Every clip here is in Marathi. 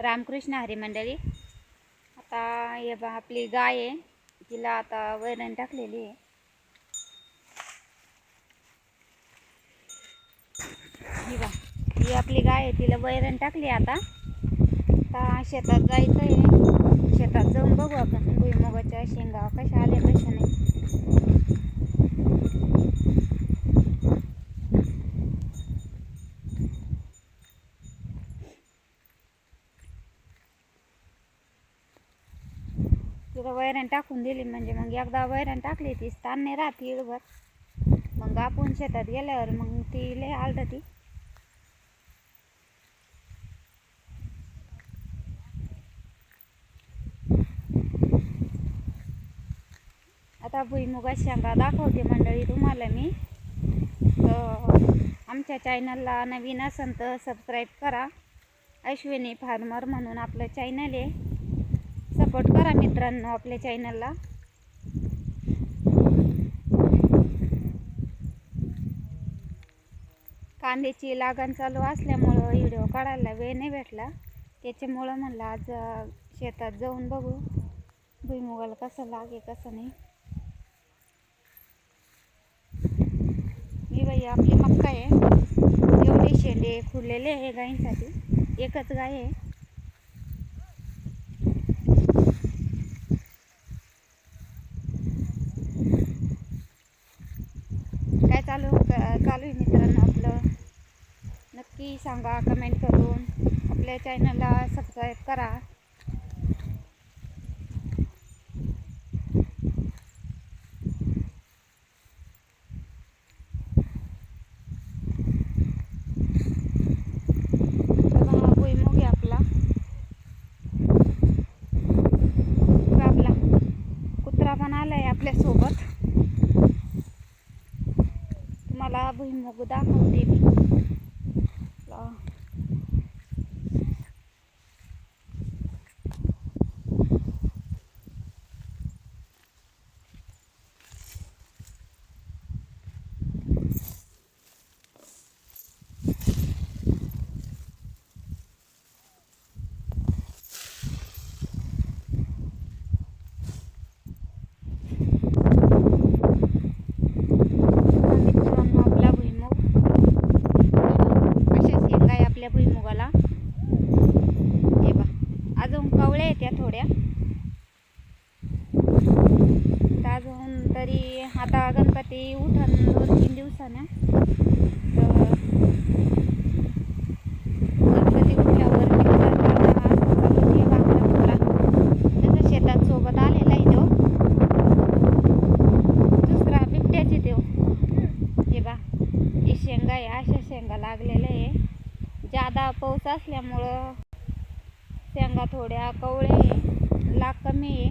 रामकृष्ण हरी मंडळी. आता हे बा आपली गाय आहे. तिला आता वैरण टाकलेली आहे. ही बा ही आपली गाय आहे तिला वैरण टाकली आता. आता शेतात जायचं आहे शेतात जाऊन बघू आपण भुईमुगाच्या शेंगा कशा आल्या कशा नाही. तिला वैरण टाकून दिली म्हणजे मग एकदा वैरण टाकली ती स्थान नाही राहत इळभर मग आपण शेतात गेल्यावर मग ती लय आलत ती आता भुईमुगा शेंगा दाखवते मंडळी तुम्हाला मी. तर आमच्या चॅनलला नवीन असेल तर सबस्क्राईब करा. अश्विनी फार्मर म्हणून आपलं चॅनल आहे. सपोर्ट करा मित्रांनो आपल्या चॅनलला. कांद्याची लागण चालू असल्यामुळं व्हिडिओ काढायला वेळ नाही भेटला. त्याच्यामुळं म्हणलं आज शेतात जाऊन बघू. भुईमुगाला कसं लागे कसं नाही. ही बाई आपली मक्का आहे. एवढे शेंडे खुललेले आहे गायींसाठी. एकच गाय आहे काय चालू क- चालू आहे मित्रांनो आपलं नक्की सांगा कमेंट करून. आपल्या चॅनलला सबस्क्राईब करा. आहे आपला. आपला. कुत्रा पण आपल्यासोबत. तुम्हाला भुईमुग दाखवते मी ला- मित्रांनो आपला भुईमुग अशा शेंगा आहे आपल्या भुईमुगाला हे बा अजून कवळ्या आहेत थोड्या. तर अजून तरी आता गणपती उठण दोन तीन दिवसानं. तर गणपती उठल्यावर मित्रांनो असं चालू ठेवा आपला कुत्रा त्याचा शेतात सोबत आलेला आहे तो दुसरा बिबट्याचे देव हे बा हे शेंगा आहे अशा शेंगा लागलेल्या आहे जादा पाऊस असल्यामुळं शेंगा थोड्या कवळे ला कमी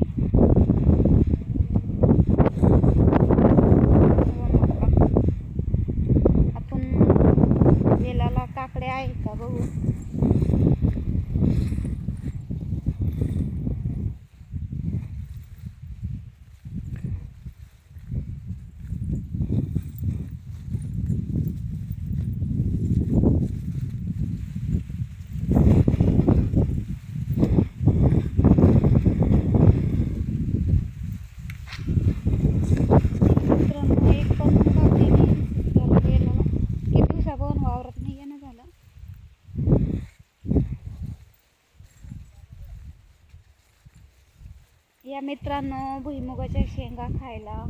या मित्रांनो भुईमुगाच्या शेंगा खायला.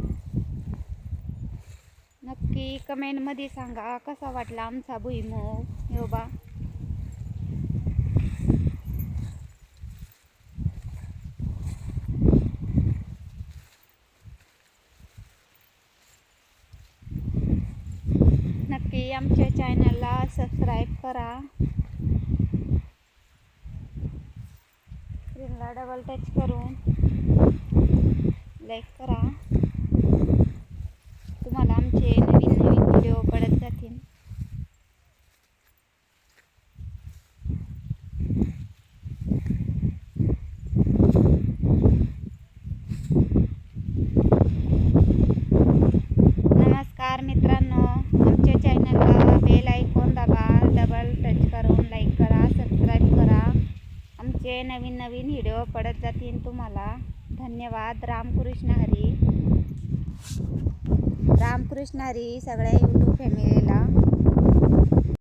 नक्की कमेंटमध्ये सांगा कसा वाटला आमचा भुईमुग. योबा नक्की आमच्या चॅनलला सबस्क्राईब करा. स्क्रीनला डबल टच करून लाईक करा. तुम्हाला आमचे नवीन नवीन व्हिडिओ पडत जातील नमस्कार मित्रांनो आमच्या चॅनलला बेल आयकॉन दाबा डबल टच करून लाईक करा सबस्क्राईब करा आम असे नवीन नवीन व्हिडिओ पडत जातील तुम्हाला. धन्यवाद. रामकृष्ण हरी. रामकृष्ण हरी सगळ्या यूट्यूब फॅमिलीला